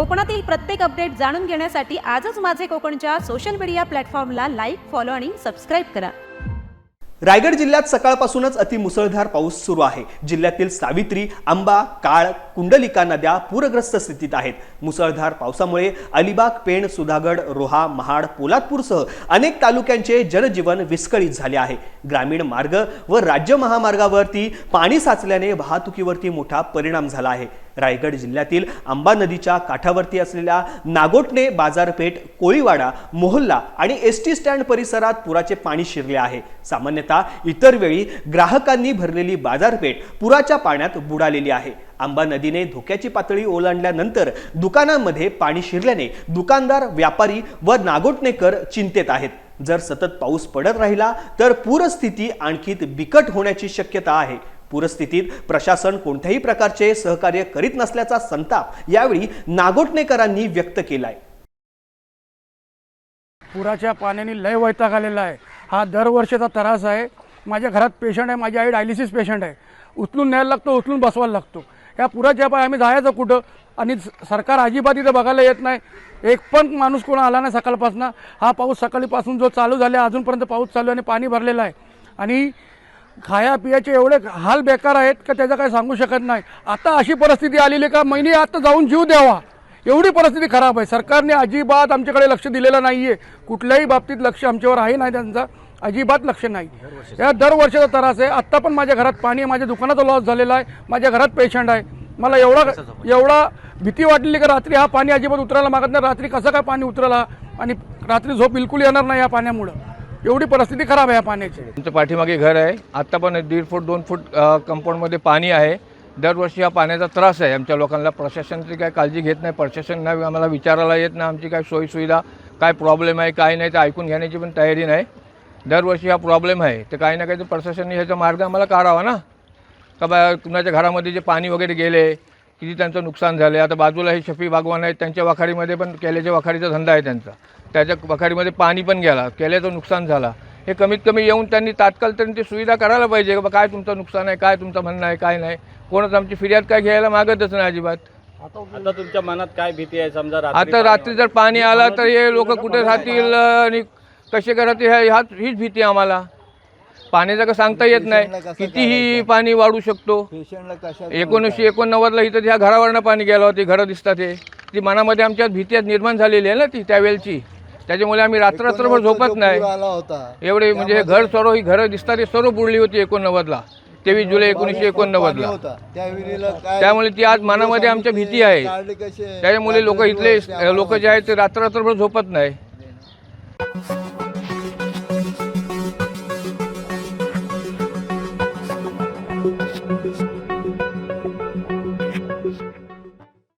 कोकणातील प्रत्येक अपडेट जाणून घेण्यासाठी आजच माझे कोकणच्या सोशल मीडिया प्लॅटफॉर्मला लाईक फॉलो आणि सबस्क्राईब करा. रायगड जिल्ह्यात सकाळपासूनच अतिमुसळधार पाऊस सुरू आहे. जिल्ह्यातील सावित्री आंबा काळ कुंडलिका नद्या पूरग्रस्त स्थितीत आहेत. मुसळधार पावसामुळे अलिबाग पेण सुधागड रोहा महाड पोलादपूरसह अनेक तालुक्यांचे जनजीवन विस्कळीत झाले आहे. ग्रामीण मार्ग व राज्य महामार्गावरती पाणी साचल्याने वाहतुकीवरती मोठा परिणाम झाला आहे. रायगड जिल्ह्यातील आंबा नदीच्या काठावरती असलेल्या नागोटणे बाजारपेठ कोळीवाडा मोहल्ला आणि एस टी स्टँड परिसरात पुराचे पाणी शिरले आहे. सामान्यतः इतर वेळी ग्राहकांनी भरलेली बाजारपेठ पुराच्या पाण्यात बुडालेली आहे. आंबा नदीने धोक्याची पातळी ओलांडल्यानंतर दुकानांमध्ये पाणी शिरल्याने दुकानदार व्यापारी व नागोटणेकर चिंतेत आहेत. जर सतत पाऊस पडत राहिला तर पूरस्थिती आणखी बिकट होण्याची शक्यता आहे. पूरस्थितीत प्रशासन कोणत्याही प्रकारचे सहकार्य करीत नसल्याचा संताप यावेळी नागोटणेकरांनी व्यक्त केलाय. पुराच्या पाण्याने लय वैताग आलेला आहे. हा दरवर्षीचा त्रास आहे. माझ्या घरात पेशंट आहे माझी आई डायलिसिस पेशंट आहे. उचलून न्यायला लागतो उचलून बसवायला लागतो. या पुराच्या पाय आम्ही जायचं कुठं? आणि सरकार अजिबात इथं बघायला येत नाही. एक पण माणूस कोण आला नाही सकाळपासून. हा पाऊस सकाळीपासून जो चालू झाला अजूनपर्यंत पाऊस चालू आहे आणि पाणी भरलेलं आहे. आणि खाया पियाचे एवढे हाल बेकार आहेत का त्याचं काही सांगू शकत नाही. आता अशी परिस्थिती आलेली आहे का महिने आता जाऊन जीव द्यावा. एवढी परिस्थिती खराब आहे. सरकारने अजिबात आमच्याकडे लक्ष दिलेलं नाही आहे कुठल्याही बाबतीत लक्ष आमच्यावर आहे नाही त्यांचं. अजिबात लक्ष नाही. या दरवर्षाचा त्रास आहे. आत्ता पण माझ्या घरात पाणी आहे. माझ्या दुकानाचा लॉस झालेला आहे. माझ्या घरात पेशंट आहे. मला एवढा एवढा भीती वाटलेली का रात्री हा पाणी अजिबात उतरायला मागत नाही. रात्री कसं काय पाणी उतरला? आणि रात्री झोप बिलकुल येणार नाही या पाण्यामुळं. एवढी परिस्थिती खराब आहे या पाण्याची. तुमच्या पाठीमागे घर आहे. आत्ता पण दीड फूट दोन फूट कंपाऊंडमध्ये पाणी आहे. दरवर्षी हा पाण्याचा त्रास आहे आमच्या लोकांना. प्रशासनाची काय काळजी घेत नाही. प्रशासन नाही आम्हाला विचारायला येत नाही आमची काय सोयीसुविधा. काय प्रॉब्लेम आहे काय नाही ते ऐकून घेण्याची पण तयारी नाही. दरवर्षी हा प्रॉब्लेम आहे. तर काही ना काही तर प्रशासनने ह्याचा मार्ग आम्हाला काढावा ना. का बा कुणाच्या घरामध्ये जे पाणी वगैरे गेले किती त्यांचं नुकसान झाले आता बाजूला हे शफी बागवान आहेत त्यांच्या वाखारीमध्ये पण केल्याच्या वाखारीचा धंदा आहे त्यांचा. त्याच्या वाखारीमध्ये पाणी पण गेला केल्याचं नुकसान झाला. हे कमीत कमी येऊन त्यांनी तात्काळ त्यांची सुविधा करायला पाहिजे का बा काय तुमचं नुकसान आहे काय तुमचं म्हणणं आहे काय नाही. कोणच आमची फिर्याद काय घ्यायला मागतच नाही अजिबात. आता तुमच्या मनात काय भीती आहे समजा आता रात्री जर पाणी आला तर हे लोक कुठे राहतील आणि कसे करतील ह्या ह्याच हीच भीती आहे आम्हाला. पाण्याचं का सांगता येत नाही. कितीही पाणी वाढू शकतो. एकोणीसशे एकोणनव्वदला इथं ह्या घरावरनं पाणी गेलं होतं घरं दिसतात ते ती मनामध्ये आमच्या भीती झालेली झालेली आहे ना ती त्यावेळची त्याच्यामुळे आम्ही रात्र रात्रभर झोपत नाही. एवढे म्हणजे हे घर सर्व ही घरं दिसतात हे सर्व बुडली होती एकोणनव्वदला. तेवीस जुलै एकोणीसशे एकोणनव्वदला. त्यामुळे ती आज मनामध्ये आमच्या भीती आहे. त्याच्यामुळे लोक इथले लोक जे आहेत ते रात्र रात्रभर झोपत नाही.